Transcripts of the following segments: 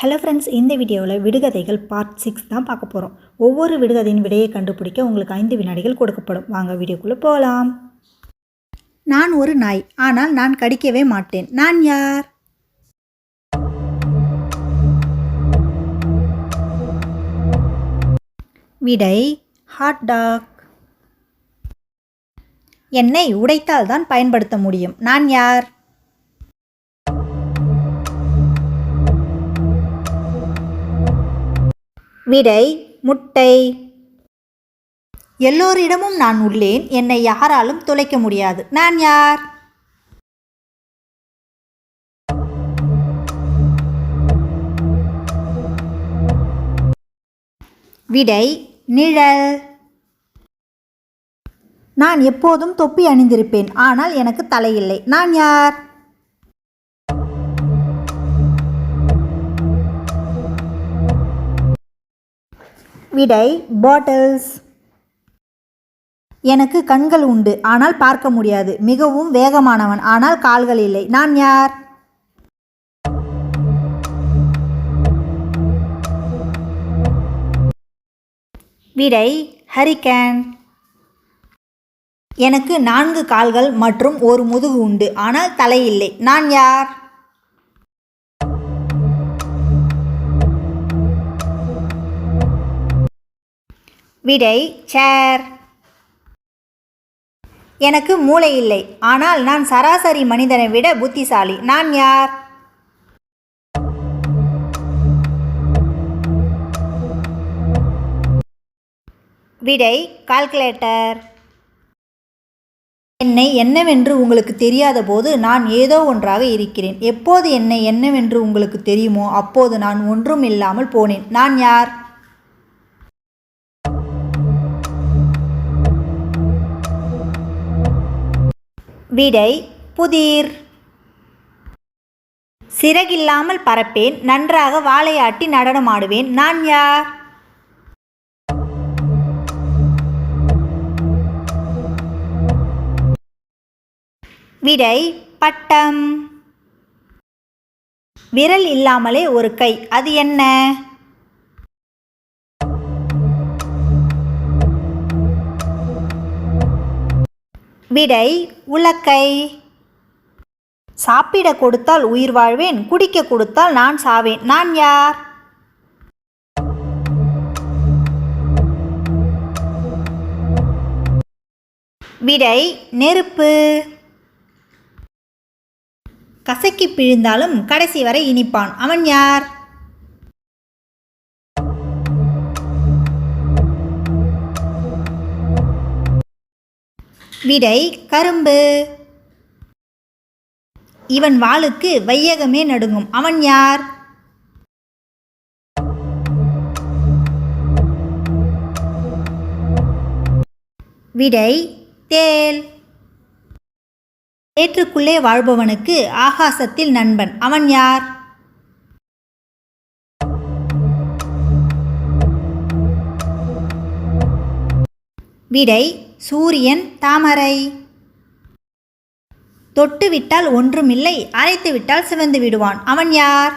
Hello friends இந்த வீடியோவில் விடுகதைகள் part six தான் பார்க்க போகிறோம் ஒவ்வொரு விடுகதையின் விடையை கண்டுபிடிக்க உங்களுக்கு ஐந்து வினாடிகள் கொடுக்கப்படும். வாங்க வீடியோக்குள்ளே போகலாம் நான் ஒரு நாய் ஆனால் நான் கடிக்கவே மாட்டேன். நான் யார்? விடை ஹாட் டாக் என்னை உடைத்தால் தான் பயன்படுத்த முடியும். நான் யார்? விடை முட்டை. எல்லோரிடமும் நான் உள்ளேன். என்னை யாராலும் துளைக்க முடியாது. நான் யார்? விடை நிழல். நான் எப்போதும் தொப்பி அணிந்திருப்பேன். ஆனால் எனக்கு தலையில்லை. நான் யார்? விடை பாட்டில்ஸ் எனக்கு கண்கள் உண்டு ஆனால் பார்க்க முடியாது. மிகவும் வேகமானவன் ஆனால் கால்கள் இல்லை. நான் யார்? விடை ஹரிகேன் எனக்கு நான்கு கால்கள் மற்றும் ஒரு முதுகு உண்டு ஆனால் தலை இல்லை. நான் யார்? விடை சேர் எனக்கு மூளை இல்லை. ஆனால் நான் சராசரி மனிதனை விட புத்திசாலி. நான் யார்? விடை கால்குலேட்டர் என்னை என்னவென்று உங்களுக்கு தெரியாத போது நான் ஏதோ ஒன்றாக இருக்கிறேன். எப்போது என்னை என்னவென்று உங்களுக்கு தெரியுமோ அப்போது நான் ஒன்றும் இல்லாமல் போனேன். நான் யார்? விடை புதிர். சிறகில்லாமல் பறப்பேன் நன்றாக வாழையாட்டி நடனமாடுவேன். நான் யார்? விடை பட்டம். விரல் இல்லாமலே ஒரு கை. அது என்ன? விடை உலக்கை. சாப்பிட கொடுத்தால் உயிர் வாழ்வேன் குடிக்க கொடுத்தால் நான் சாவேன். நான் யார்? விடை நெருப்பு. கசக்கி பிழிந்தாலும் கடைசி வரை இனிப்பான். அவன் யார்? விடை கரும்பு. இவன் வாளுக்கு வையகமே நடுங்கும். அவன் யார்? விடை தேல். ஏற்றுக்குள்ளே வாழ்பவனுக்கு ஆகாசத்தில் நண்பன். அவன் யார்? விடை சூரியன் தாமரை. தொட்டுவிட்டால் ஒன்றுமில்லை அரைத்து விட்டால் சிவந்து விடுவான். அவன் யார்?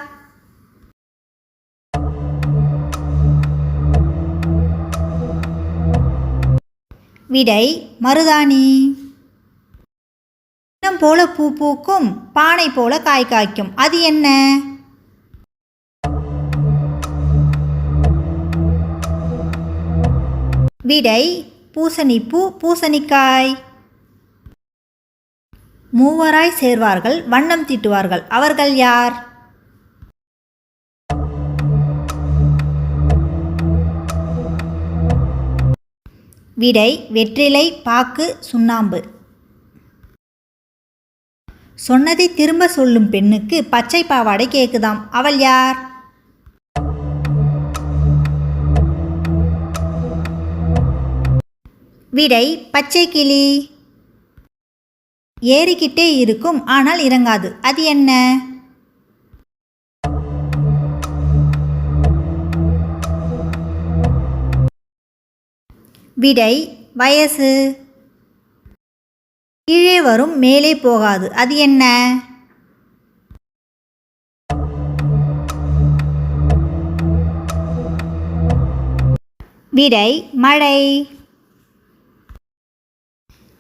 விடை மருதாணி. இன்னம் போல பூ பூக்கும் பானை போல காய் காய்க்கும். அது என்ன? விடை பூசணிப்பூ பூசணிக்காய். மூவராய் சேர்வார்கள் வண்ணம் தீட்டுவார்கள். அவர்கள் யார்? விடை வெற்றிலை பாக்கு சுண்ணாம்பு. சொன்னதை திரும்ப சொல்லும் பெண்ணுக்கு பச்சை பாவாடை கேக்குதாம். அவள் யார்? விடை பச்சை கிளி. ஏறிக்கிட்டே இருக்கும் ஆனால் இறங்காது. அது என்ன? விடை வயசு. கீழே வரும் மேலே போகாது. அது என்ன? விடை மழை.